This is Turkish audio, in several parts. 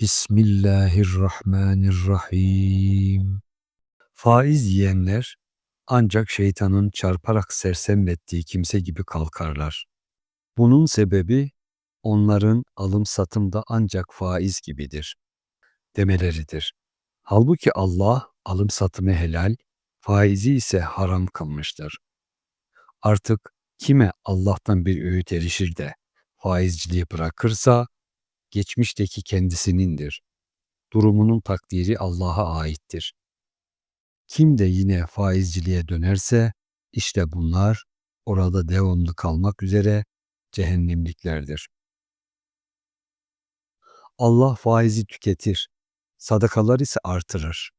Bismillahirrahmanirrahim. Faiz yiyenler ancak şeytanın çarparak sersemlettiği kimse gibi kalkarlar. Bunun sebebi onların alım satımda ancak faiz gibidir demeleridir. Halbuki Allah alım satımı helal, faizi ise haram kılmıştır. Artık kime Allah'tan bir öğüt erişir de faizciliği bırakırsa geçmişteki kendisinindir. Durumunun takdiri Allah'a aittir. Kim de yine faizciliğe dönerse işte bunlar orada devamlı kalmak üzere cehennemliklerdir. Allah faizi tüketir, sadakalar ise artırır.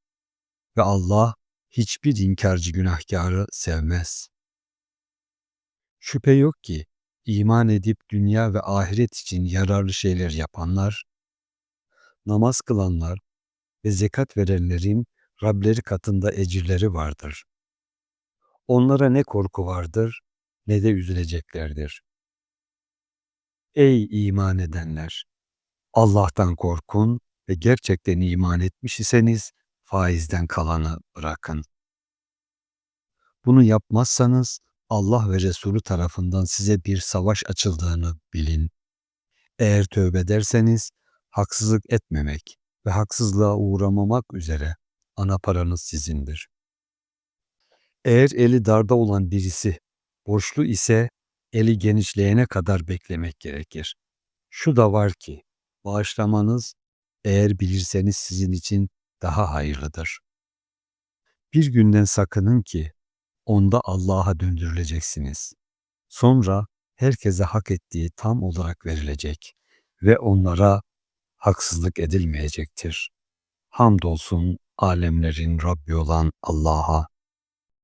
Ve Allah hiçbir inkarcı günahkarı sevmez. Şüphe yok ki iman edip dünya ve ahiret için yararlı şeyler yapanlar, namaz kılanlar ve zekat verenlerin Rableri katında ecirleri vardır. Onlara ne korku vardır ne de üzüleceklerdir. Ey iman edenler! Allah'tan korkun ve gerçekten iman etmiş iseniz faizden kalanı bırakın. Bunu yapmazsanız Allah ve Resulü tarafından size bir savaş açıldığını bilin. Eğer tövbe ederseniz haksızlık etmemek ve haksızlığa uğramamak üzere ana paranız sizindir. Eğer eli darda olan birisi borçlu ise eli genişleyene kadar beklemek gerekir. Şu da var ki bağışlamanız eğer bilirseniz sizin için daha hayırlıdır. Bir günden sakının ki onda Allah'a döndürüleceksiniz. Sonra herkese hak ettiği tam olarak verilecek ve onlara haksızlık edilmeyecektir. Hamdolsun alemlerin Rabbi olan Allah'a